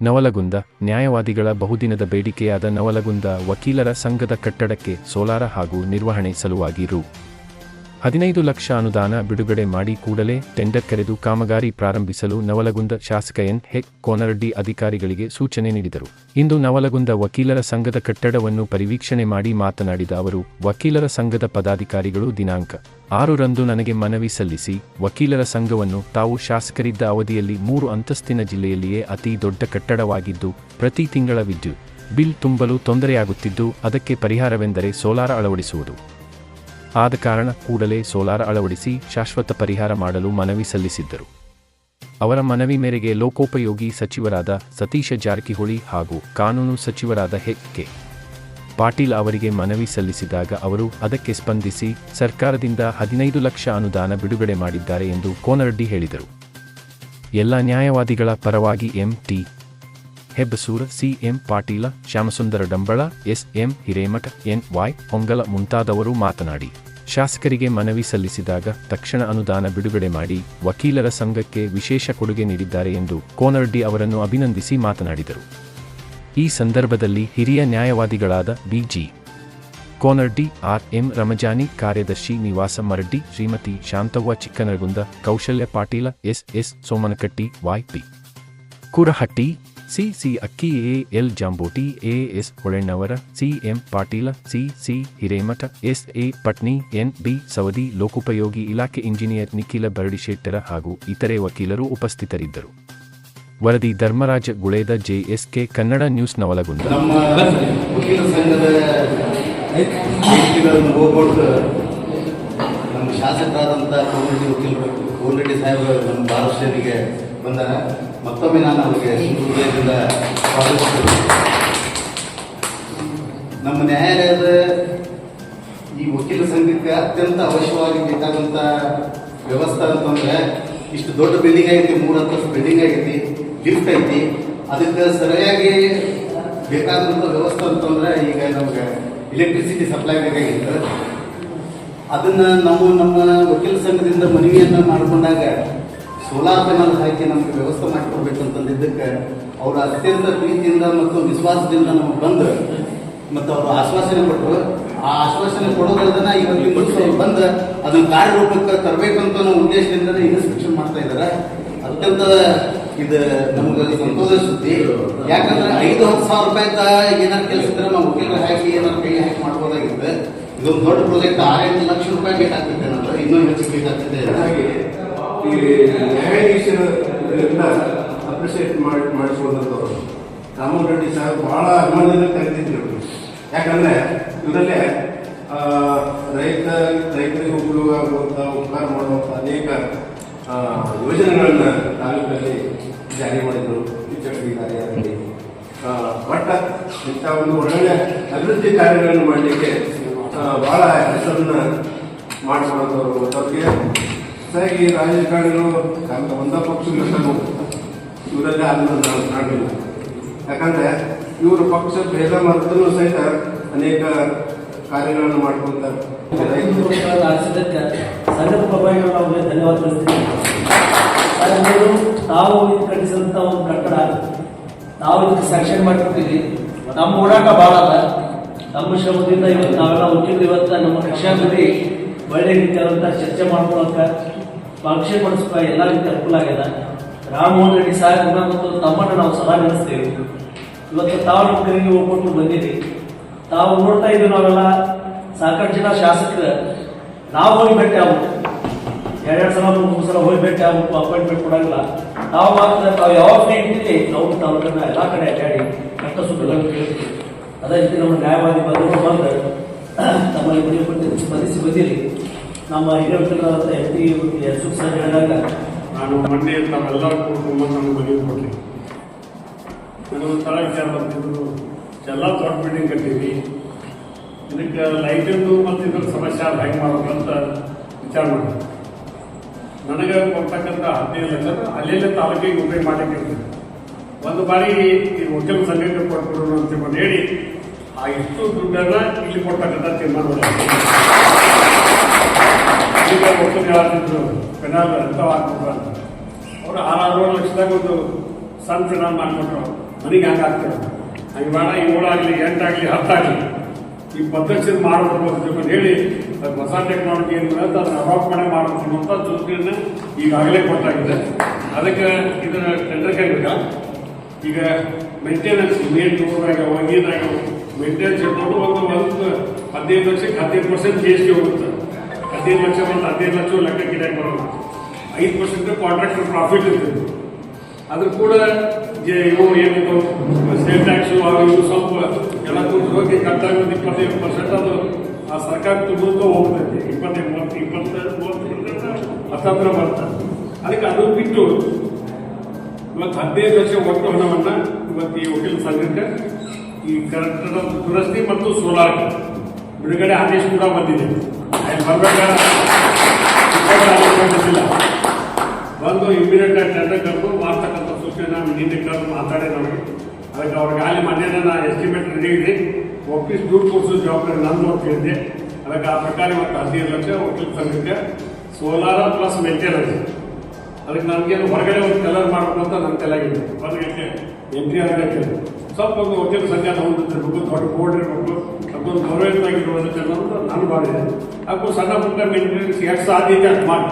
ನವಲಗುಂದ ನ್ಯಾಯವಾದಿಗಳ ಬಹುದಿನದ ಬೇಡಿಕೆಯಾದ ನವಲಗುಂದ ವಕೀಲರ ಸಂಘದ ಕಟ್ಟಡಕ್ಕೆ ಸೋಲಾರ ಹಾಗೂ ನಿರ್ವಹಣೆ ಸಲುವಾಗಿ ರು. ಹದಿನೈದು ಲಕ್ಷ ಅನುದಾನ ಬಿಡುಗಡೆ ಮಾಡಿ ಕೂಡಲೇ ಟೆಂಡರ್ ಕರೆದು ಕಾಮಗಾರಿ ಪ್ರಾರಂಭಿಸಲು ನವಲಗುಂದ ಶಾಸಕ ಎನ್. ಹೆಕ್ ಕೋನರಡ್ಡಿ ಅಧಿಕಾರಿಗಳಿಗೆ ಸೂಚನೆ ನೀಡಿದರು. ಇಂದು ನವಲಗುಂದ ವಕೀಲರ ಸಂಘದ ಕಟ್ಟಡವನ್ನು ಪರಿವೀಕ್ಷಣೆ ಮಾಡಿ ಮಾತನಾಡಿದ ಅವರು, ವಕೀಲರ ಸಂಘದ ಪದಾಧಿಕಾರಿಗಳು ದಿನಾಂಕ ಆರರಂದು ನನಗೆ ಮನವಿ ಸಲ್ಲಿಸಿ, ವಕೀಲರ ಸಂಘವನ್ನು ತಾವು ಶಾಸಕರಿದ್ದ ಅವಧಿಯಲ್ಲಿ ಮೂರು ಅಂತಸ್ತಿನ ಜಿಲ್ಲೆಯಲ್ಲಿಯೇ ಅತಿ ದೊಡ್ಡ ಕಟ್ಟಡವಾಗಿದ್ದು, ಪ್ರತಿ ತಿಂಗಳ ವಿದ್ಯುತ್ ಬಿಲ್ ತುಂಬಲು ತೊಂದರೆಯಾಗುತ್ತಿದ್ದು, ಅದಕ್ಕೆ ಪರಿಹಾರವೆಂದರೆ ಸೋಲಾರ ಅಳವಡಿಸುವುದು. ಆದ ಕಾರಣ ಕೂಡಲೇ ಸೋಲಾರ್ ಅಳವಡಿಸಿ ಶಾಶ್ವತ ಪರಿಹಾರ ಮಾಡಲು ಮನವಿ ಸಲ್ಲಿಸಿದ್ದರು. ಅವರ ಮನವಿ ಮೇರೆಗೆ ಲೋಕೋಪಯೋಗಿ ಸಚಿವರಾದ ಸತೀಶ ಜಾರಕಿಹೊಳಿ ಹಾಗೂ ಕಾನೂನು ಸಚಿವರಾದ ಹೆಚ್ ಕೆ. ಪಾಟೀಲ್ ಅವರಿಗೆ ಮನವಿ ಸಲ್ಲಿಸಿದಾಗ ಅವರು ಅದಕ್ಕೆ ಸ್ಪಂದಿಸಿ ಸರ್ಕಾರದಿಂದ ಹದಿನೈದು ಲಕ್ಷ ಅನುದಾನ ಬಿಡುಗಡೆ ಮಾಡಿದ್ದಾರೆ ಎಂದು ಕೋನರೆಡ್ಡಿ ಹೇಳಿದರು. ಎಲ್ಲ ನ್ಯಾಯವಾದಿಗಳ ಪರವಾಗಿ M. T. Hebbasur, C M Patil, Shyamsundar Dambal, S M Hiremath, N Y Hongal ಮುಂತಾದವರು ಮಾತನಾಡಿ, ಶಾಸಕರಿಗೆ ಮನವಿ ಸಲ್ಲಿಸಿದಾಗ ತಕ್ಷಣ ಅನುದಾನ ಬಿಡುಗಡೆ ಮಾಡಿ ವಕೀಲರ ಸಂಘಕ್ಕೆ ವಿಶೇಷ ಕೊಡುಗೆ ನೀಡಿದ್ದಾರೆ ಎಂದು ಕೋನರ್ಡಿ ಅವರನ್ನು ಅಭಿನಂದಿಸಿ ಮಾತನಾಡಿದರು. ಈ ಸಂದರ್ಭದಲ್ಲಿ ಹಿರಿಯ ನ್ಯಾಯವಾದಿಗಳಾದ BG Konardi R M Ramjani, ಕಾರ್ಯದರ್ಶಿ Nivas Maraddi, Shrimati Shantavva Chikkanaragund, Kaushalya Patil, S S Somanakatti YP Kurahatti C C Akki A, L Jambotti A, S Holennavar, C M Patil, C C Hiremath A Patni, N B Savadi, ಲೋಕೋಪಯೋಗಿ ಇಲಾಖೆ engineer ನಿಖಿಲ ಬರಡಿಶೆಟ್ಟರ ಹಾಗೂ ಇತರೆ ವಕೀಲರು ಉಪಸ್ಥಿತರಿದ್ದರು. ವರದಿ Dharmaraj Guled JSK Kannada news Navalgund. ನಮ್ಮ ಶಾಸಕರಾದಂಥ ಕೋಮರೆಡ್ಡಿ ವಕೀಲರು ಕೋಮರೆಡ್ಡಿ ಸಾಹೇಬರು, ನಮ್ಮ ಭಾರತೀಯರಿಗೆ ಬಂದಾರ ಮತ್ತೊಮ್ಮೆ ನಾನು ಅವರಿಗೆ ಹೃದಯದಿಂದ ನಮ್ಮ ನ್ಯಾಯಾಲಯದ ಈ ವಕೀಲ ಸಂಘಕ್ಕೆ ಅತ್ಯಂತ ಅವಶ್ಯವಾಗಿ ಬೇಕಾದಂಥ ವ್ಯವಸ್ಥೆ ಅಂತಂದ್ರೆ ಇಷ್ಟು ದೊಡ್ಡ ಬಿಲ್ಡಿಂಗ್ ಐತಿ ಮೂರು ಅಂತಸ್ತು ಬಿಲ್ಡಿಂಗ್ ಆಗೈತಿ ಲಿಫ್ಟ್ ಐತಿ. ಅದಕ್ಕೆ ಸರಿಯಾಗಿ ಬೇಕಾದಂಥ ವ್ಯವಸ್ಥೆ ಅಂತಂದ್ರೆ ಈಗ ನಮ್ಗೆ ಎಲೆಕ್ಟ್ರಿಸಿಟಿ ಸಪ್ಲೈ ಬೇಕಾಗಿತ್ತು. ಅದನ್ನ ನಾವು ನಮ್ಮ ವಕೀಲ ಸಂಘದಿಂದ ಮನವಿಯನ್ನ ಮಾಡಿಕೊಂಡಾಗ ಸೋಲಾರ್ ಪ್ಯಾನಲ್ ಹಾಕಿ ನಮಗೆ ವ್ಯವಸ್ಥೆ ಮಾಡಿಕೊಡ್ಬೇಕಂತಂದಿದ್ದಕ್ಕೆ ಅವರು ಅತ್ಯಂತ ಪ್ರೀತಿಯಿಂದ ಮತ್ತು ವಿಶ್ವಾಸದಿಂದ ನಮಗೆ ಬಂದು ಮತ್ತು ಅವರು ಆಶ್ವಾಸನೆ ಕೊಟ್ಟರು. ಆ ಆಶ್ವಾಸನೆ ಕೊಡೋದ್ರದನ್ನ ಇವತ್ತು ದಿವಸ ಬಂದು ಅದನ್ನ ಕಾರ್ಯರೂಪಕ್ಕೆ ತರಬೇಕಂತ ಉದ್ದೇಶದಿಂದ ಇನ್ಸ್ಪೆಕ್ಷನ್ ಮಾಡ್ತಾ ಇದ್ದಾರೆ ಅತ್ಯಂತ ಇದು ನಮ್ಗೆ ಸಂತೋಷ ಸುದ್ದಿ. ಯಾಕಂದ್ರೆ ಐದು, ಹತ್ತು ಸಾವಿರ ರೂಪಾಯಿ ಏನಾರು ಕೆಲಸ ಇದ್ರೆ ನಾವು ವಕೀಲರು ಹಾಕಿ ಏನಾರು ಕೈ ಹಾಕಿ ಮಾಡ್ಬೋದಾಗಿತ್ತು. ಇದೊಂದು ದೊಡ್ಡ ಪ್ರಾಜೆಕ್ಟ್ ಆರೆಂಟು ಲಕ್ಷ ರೂಪಾಯಿ ಬೇಕಾಗ್ತದೆ ನಮ್ಗೆ ಇನ್ನೂ ಹೆಚ್ಚು ಬೇಕಾಗ್ತದೆ ಹಾಗೆ ಈ ನ್ಯಾಯಾಧೀಶರಿಂದ ಅಪ್ರಿಷಿಯೇಟ್ ಮಾಡಿ ಮಾಡಿಸುವಂಥವ್ರು ರಾಮನ್ ರೆಡ್ಡಿ ಸಾಹೇಬ್ ಬಹಳ ಅಭಿಮಾನದಿಂದ ಇವ್ರು. ಯಾಕಂದ್ರೆ ಇವರಲ್ಲೇ ರೈತ ರೈತರಿಗೆ ಉಪಯೋಗ ಆಗುವಂಥ ಉಪಕಾರ ಮಾಡುವಂಥ ಅನೇಕ ಯೋಜನೆಗಳನ್ನು ತಾಲೂಕಲ್ಲಿ ಜಾರಿ ಮಾಡಿದ್ರು. ಪಿಚ್ಚಡಿ ಕಾರ್ಯಾಲಯದಲ್ಲಿ ಆ, ಒಟ್ಟ ಇಂಥ ಒಂದು ಒಳ್ಳೆಯ ಅಭಿವೃದ್ಧಿ ಕಾರ್ಯಗಳನ್ನು ಮಾಡಲಿಕ್ಕೆ ಭಾಳ ಹೆಸರನ್ನ ಮಾಡಿಕೊಳ್ಳೋದವರು ಅವ್ರಿಗೆ ಸರಿಯಾಗಿ ರಾಜಕಾರಣಿಗಳು ಒಂದ ಪಕ್ಷ ಇವರಲ್ಲೇ ಅದನ್ನು ನಾವು ಕಾಣಲಿಲ್ಲ ಯಾಕಂದ್ರೆ ಇವರು ಪಕ್ಷ ಭೇದ ಮರೆತರೂ ಸಹಿತ ಅನೇಕ ಕಾರ್ಯಗಳನ್ನು ಪರವಾಗಿ ಧನ್ಯವಾದ ತಾವು ಕಟ್ಟಿಸಿದಂಥ ಒಂದು ಕಟ್ಟಡ ನಾವು ಇದಕ್ಕೆ ಸ್ಯಾಂಕ್ಷನ್ ಮಾಡಿರ್ತೀವಿ ನಮ್ಮ ಓಡಾಟ ಭಾಳ ಅದ ನಮ್ಮ ಶ್ರಮದಿಂದ ಇವತ್ತು ನಾವೆಲ್ಲ ವಕೀಲರು ಇವತ್ತು ನಮ್ಮ ಕಕ್ಷಾದಲ್ಲಿ ಒಳ್ಳೆ ರೀತಿಯಾದಂಥ ಚರ್ಚೆ ಮಾಡ್ಕೊಳಕ ಪಕ್ಷ ಪಡಿಸ್ಕ ಎಲ್ಲ ರೀತಿ ಅನುಕೂಲ ಆಗ್ಯದ. ರಾಮಮೋಹನ್ ರೆಡ್ಡಿ ಸಾಹೇಬ್ರನ್ನ ಮತ್ತು ತಮ್ಮನ್ನು ನಾವು ಸದಾ ನೆನೆಸ್ತೇವೆ. ಇವತ್ತು ತಾವು ನಮ್ಮ ಕಡೆಗೆ ಹೋಗ್ಕೊಟ್ಟು ಬಂದಿರಿ. ತಾವು ನೋಡ್ತಾ ಇದ್ದೀವಿ ನಾವೆಲ್ಲ ಸಾಕಷ್ಟು ಜನ ಶಾಸಕರು. ನಾವು ಹೋಗಿ ಭೇಟಿ ಆಗ್ಬೇಕು. ಎರಡೆರಡು ಸಲ ಮೂರು ಸಲ ಹೋಗಿ ಭೇಟಿ ಆಗ್ಬೇಕು ಅಪಾಯಿಂಟ್ಮೆಂಟ್ ಕೊಡಂಗಿಲ್ಲ. ನಾವು ಮಾತ್ರ, ತಾವು ಯಾವಾಗ ಇರ್ತೀವಿ ನಾವು ತಾಲೂಕನ್ನ ಎಲ್ಲ ಕಡೆ ಅಡ್ಡಾಡಿ ಕಷ್ಟ ಸುಖ ಕೇಳ್ತೀವಿ ಅದೇ ರೀತಿ ನಮ್ಮ ನ್ಯಾಯವಾದಿ ಬಂದರು ಬಂದು ತಮ್ಮಲ್ಲಿ ಮನೆ ಸ್ಪಂದಿಸಿ ಬಂದಿರಿ. ನಮ್ಮ ಹಿರಿಯ ಎಸ್ ಪಿ ಎಸ್ ಸರ್ ಹೇಳಿದಾಗ ನಾನು ಮೊನ್ನೆ ತಾವೆಲ್ಲ ಕುಟುಂಬ ನನಗೆ ಮದುವೆ ಕೊಟ್ಟೆ ನನಗೆ ಒಂಥರ ವಿಚಾರ ಬರ್ತಿದ್ರು ಎಲ್ಲ ದೊಡ್ಡ ಬಿಲ್ಡಿಂಗ್ ಕಟ್ಟೀವಿ ಇದಕ್ಕೆ ಲೈಟಿಂದು ಮತ್ತು ಇದ್ರ ಸಮಸ್ಯೆ ಅದು ಹೆಂಗೆ ಅಂತ ವಿಚಾರ ಮಾಡಿದೆ ನನಗೆ ಕೊಡ್ತಕ್ಕಂಥ ಹದಿನೈದು ಲಕ್ಷ ಅಲ್ಲೆಲ್ಲೇ ತಾಲೂಕಿಗೆ ಉಪಯೋಗ ಮಾಡಲಿಕ್ಕೆ ಒಂದು ಬಾರಿ ಈ ಉದ್ಯಮ ಸಂಘಕ್ಕೆ ಕೊಟ್ಬಿಡೋಣ ಅಂತ ಹೇಳಿ, ಆ ಇಷ್ಟು ದುಡ್ಡನ್ನ ಇಲ್ಲಿ ಕೊಡ್ತಕ್ಕಂಥ ತೀರ್ಮಾನ ಒಟ್ಟು ಹೇಳ್ತಿದ್ರು ಪೆನಾಲ್ ಅಂತ ಅವರು ಅಂತ ಅವ್ರು ಆರು ಆರೂವರೆ ಲಕ್ಷದಾಗ ಒಂದು ಸಣ್ಣ ಪೆನಾಲ್ ಮಾಡಿಕೊಟ್ರು. ನನಗೆ ಹಂಗೆ ಹಂಗೆ ಬೇಡ ಏಳಾಗಲಿ ಎಂಟಾಗಲಿ ಹತ್ತಾಗಲಿ ಈ ಪದ್ಧತಿ ಮಾಡಬೇಕು ಅಂತ ಹೇಳಿ, ಅದು ಹೊಸ ಟೆಕ್ನಾಲಜಿ ಏನು ಬರುತ್ತೆ ಅದನ್ನ ಅಡಾಪ್ಟ್ ಮಾಡಬೇಕು ಅಂತ ಸೂಚನೆಯನ್ನು ಈಗಾಗಲೇ ಕೊಟ್ಟಾಗಿದೆ. ಅದಕ್ಕೆ ಇದನ್ನ ಟೆಂಡರ್ ಕೈ ಈಗ ಮೇಂಟೆನೆನ್ಸ್ ಮೇನ್ ಟೂರ್ದಾಗ ಒಗಿದಾಗ ಮೇಂಟೆನೆನ್ಸ್ ಇಟ್ಕೊಂಡು ಒಂದು ಒಂದು ಹದಿನೈದು ಲಕ್ಷಕ್ಕೆ ಹದಿನೈದು ಪರ್ಸೆಂಟ್ ಜಿ ಎಸ್ ಟಿ ಹೋಗುತ್ತೆ. ಹದಿನೈದು ಲಕ್ಷ ಮತ್ತು ಹದಿನೈದು ಲಕ್ಷ ಲೆಕ್ಕ ಗಿಡಕ್ಕೆ ಬರೋದು ಐದು ಪರ್ಸೆಂಟ್ ಕಾಂಟ್ರಾಕ್ಟರ್ ಪ್ರಾಫಿಟ್ ಇರ್ತದೆ. ಅದ್ರ ಕೂಡ ಇವು ಏನಿತ್ತು ಸ್ಟೇಟ್ ಟ್ಯಾಕ್ಸು ಅವು ಇವು ಸ್ವಲ್ಪ ಎಲ್ಲ ಕೂತು ಹೋಗಿ ಕಟ್ಟಾಗಿ ಒಂದು ಇಪ್ಪತ್ತೈದು ಪರ್ಸೆಂಟ್ ಅದು ಆ ಸರ್ಕಾರ ತುಂಬುತ್ತಾ ಹೋಗ್ತೈತಿ ಇಪ್ಪತ್ತೈದು, ಮೂವತ್ತು ಇಪ್ಪತ್ತೈದು ಮೂವತ್ತು ಹತ್ತತ್ರ ಬರ್ತದೆ ಅದಕ್ಕೆ ಅದು ಬಿಟ್ಟು ಇವತ್ತು ಹದಿನೈದು ಲಕ್ಷ ಒಟ್ಟು ಹಣವನ್ನು ಇವತ್ತು ಈ ವಕೀಲ ಸಂಘಕ್ಕೆ ಈ ಕರೆಕ್ಟ್ ದುರಸ್ತಿ ಮತ್ತು ಸೋಲಾರ್ ಬಿಡುಗಡೆ ಆದೇಶ ಕೂಡ ಬಂದಿದೆ. ಬಂದು ಇಮಿಡಿಯೇಟ್ ಆಗಿ ಟೆಂಡರ್ ಕರೆದು ಮಾಡ್ತಕ್ಕಂಥ ಸೂಚನೆ ನಾವು ನಿನ್ನೆ ಕರೆದು ಮಾತಾಡಿ ನಾವು ಅದಕ್ಕೆ ಅವ್ರಿಗೆ ಅಲ್ಲಿ ಮನೆಯನ್ನು ನಾನು ಎಸ್ಟಿಮೇಟ್ ಇದೆ. ಒಪ್ಪಿಸಿ ದುಡ್ಡು ಕೊಡಿಸೋ ಜವಾಬ್ದಾರಿ ನಂದು ಅಂತ ಅದಕ್ಕೆ ಆ ಪ್ರಕಾರ ಇವತ್ತು ಹದಿನೈದು ಲಕ್ಷ ವಕೀಲ ಸಂಘಕ್ಕೆ ಸೋಲಾರ ಪ್ಲಸ್ ಮೆಟೀರಿಯಲ್ ಅದಕ್ಕೆ ನನಗೇನು ಹೊರಗಡೆ ಒಂದು ಕಲರ್ ಮಾಡಬೇಕು ಅಂತ ನನ್ನ ತಲೆಯಾಗಿದೆ. ಹೊರಗಡೆ ಎಂಟ್ರಿ ಆಗಕ್ಕೆ ಸ್ವಲ್ಪ ಒಂದು ವಕೀಲ ಸಂಘ ಹೊಂದಿರ್ಬೇಕು ದೊಡ್ಡ ಬೋರ್ಡ್ ಇರಬೇಕು. ಅದೊಂದು ಗೌರವಯುತವಾಗಿರುವುದಕ್ಕೆ ಅನ್ನೋದು ನನ್ನ ಭಾವನೆ ಹಾಗೂ ಸಣ್ಣ ಪುಟ್ಟ ಮೇಂಟೆನೆನ್ಸ್ ಎಷ್ಟು ಸಾಧ್ಯ ಇದೆ ಅಷ್ಟು ಮಾಡಿ